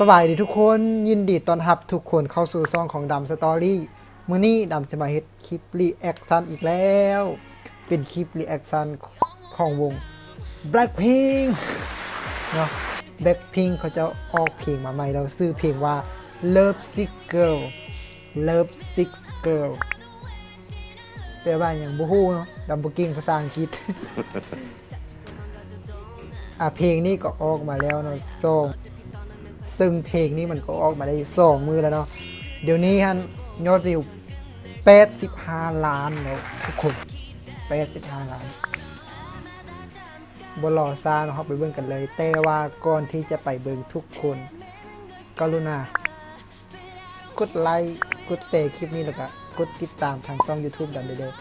สวัสดีทุกคนยินดีต้อนรับทุกคนเข้าสู่ซองของดำสตอรี่มื้อนี้ดำจะมาเฮ็ดคลิปรีแอคชั่นอีกแล้ว เป็นคลิปรีแอคชั่นของวง Blackpink เนาะ Blackpink เขาจะออกเพลงมาใหม่แล้วชื่อเพลงว่า Love Sick Girl Love Sick Girl แปลว่าอย่างบ่ฮู้เนาะดำบ่เก่งภาษาอังกฤษอะเพลงนี้ก็ออกมาแล้วเนาะซอง ซึ่งเพลงนี้มันก็ออกมาได้สองมือแล้วเนาะเดี๋ยวนี้ฮันยอดวิว85 ล้านแล้วทุกคน85ล้านบรอซาเนาะไปเบิ่งกันเลย แต่ว่าก่อนที่จะไปเบิ่งทุกคนกรุณากดไลค์กดแชร์คลิปนี้แล้วก็กดติดตามทางช่อง YouTube ดำเด้อ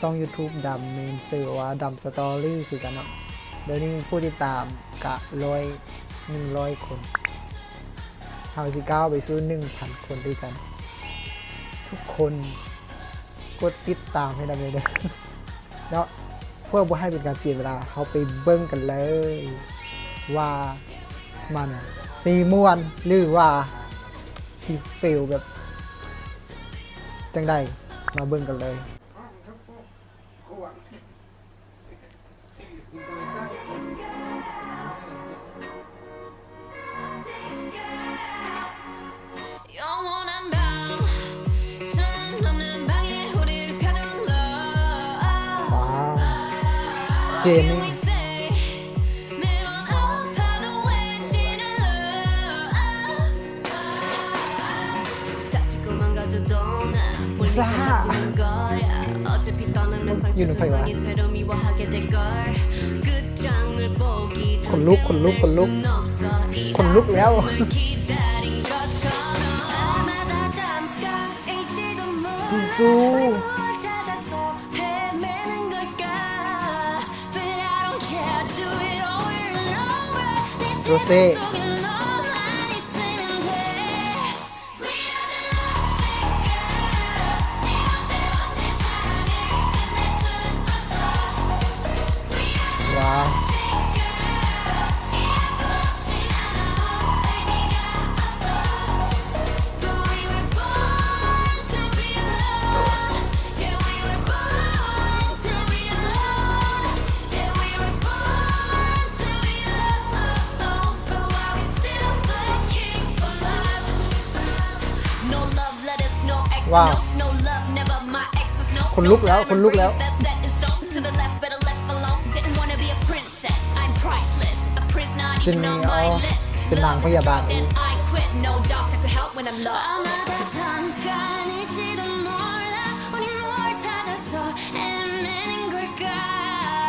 ช่อง YouTube ดำเมนเซอร์ว่าดำสตอรี่คือกันเนาะเดี๋ยวนี้ผู้ติดตามกะร้อยหนึ่งร้อยคนาสิก้าไปสู้หนึ่งพันคนด้วยกัน ทุกคนกดติดตามให้ด้เลยเด้อเนาะเพื่อบ่ให้เป็นการเสียเวลาเขาไปเบิ้งกันเลย ว่ามันสีม่วนหรือว่าสีเฟลแบบ จังใดมาเบิ้งกันเลย เจนนี่ายู่ในไฟวะขนลุกขนลุกขนลุกขนลุกแล้วจีซู José. ว้าวคนลุกแล้วคนลุกแล้วจินนี่อ๋อเป็นนางพยาบาล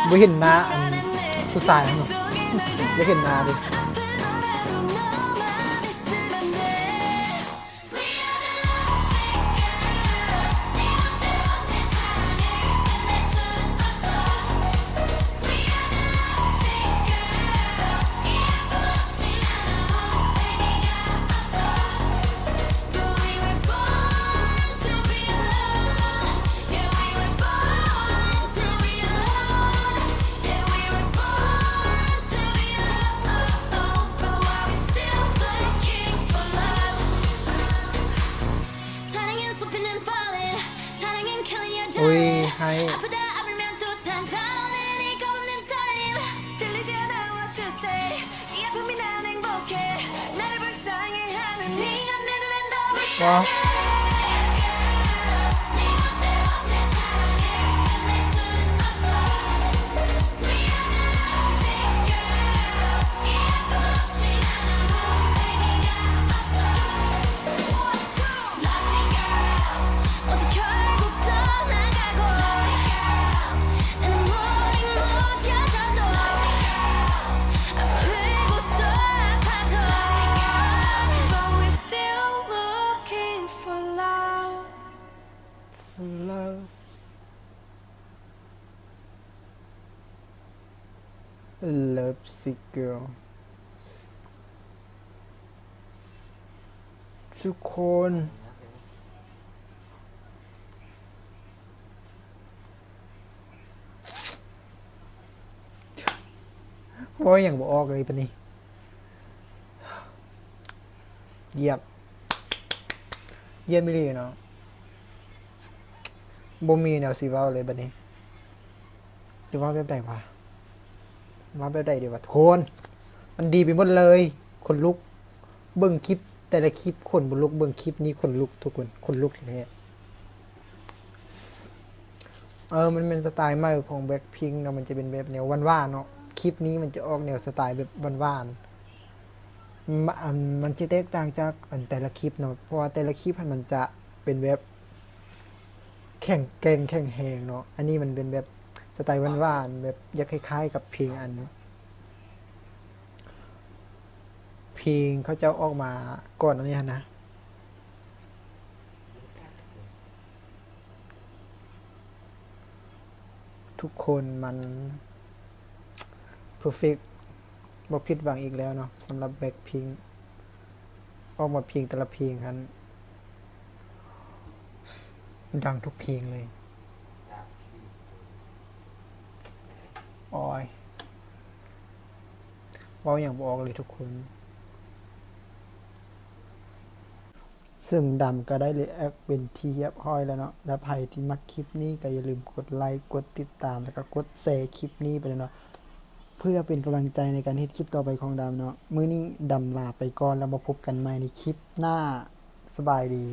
ไม่เห็นหน้าอันผู้ชายหรอไม่เห็นหน้าดิ say 이 아픔이 난 love sick girl ทุกคนว่าอย่างบออกเลยปะนี่เยี่ยมเยี่ยมไม่ดีเนาะบ่มีแนวสีว้าเลยบัดนี้จะว่าแบบใดวะ ว่าแบบใดดีวะทุกคน มันดีไปหมดเลย คนลุก เบิ่งคลิป แต่ละคลิปคนบนลุกเบิ่งคลิปนี้คนลุกทุกคน คนลุกแท้เออ มันเป็นสไตล์ใหม่ของแบ็คพิงเนาะ มันจะเป็นแบบแนวว่านเนาะ คลิปนี้มันจะออกแนวสไตล์แบบว่านๆมอันมันจะแตกต่างจากอันแต่ละคลิปเนาะ เพราะว่าแต่ละคลิปมันจะเป็นแบบแข่งแกงแข่งแหงเนาะ อันนี้มันเป็นแบบ ไตล์ว่านๆแบบยากคล้ายๆ กับเพลงอัน เพลงเขาจะออกมาก่อนอันนี้นะทุกคนมัน perfect บ่ผิดหวังอีกแล้วเนาะสำหรับแบ็คพิงออกมาเพลงแต่ละเพลงกันดังทุกเพลงเลย โอ้ยว้าอย่างบออกเลยทุกคน ซึ่งดำก็ได้เลยแอคเป็นที่เรียบร้อยแล้วเนาะ แล้วใครที่มักคลิปนี้ก็อย่าลืมกดไลค์ กดติดตาม แล้วก็กดแชร์คลิปนี้ไปเลยเนาะ เพื่อเป็นกำลังใจในการเฮ็ดคลิปต่อไปของดำเนาะ มื้อนี้ดำลาไปก่อนแล้วมาพบกันใหม่ในคลิปหน้า สบายดี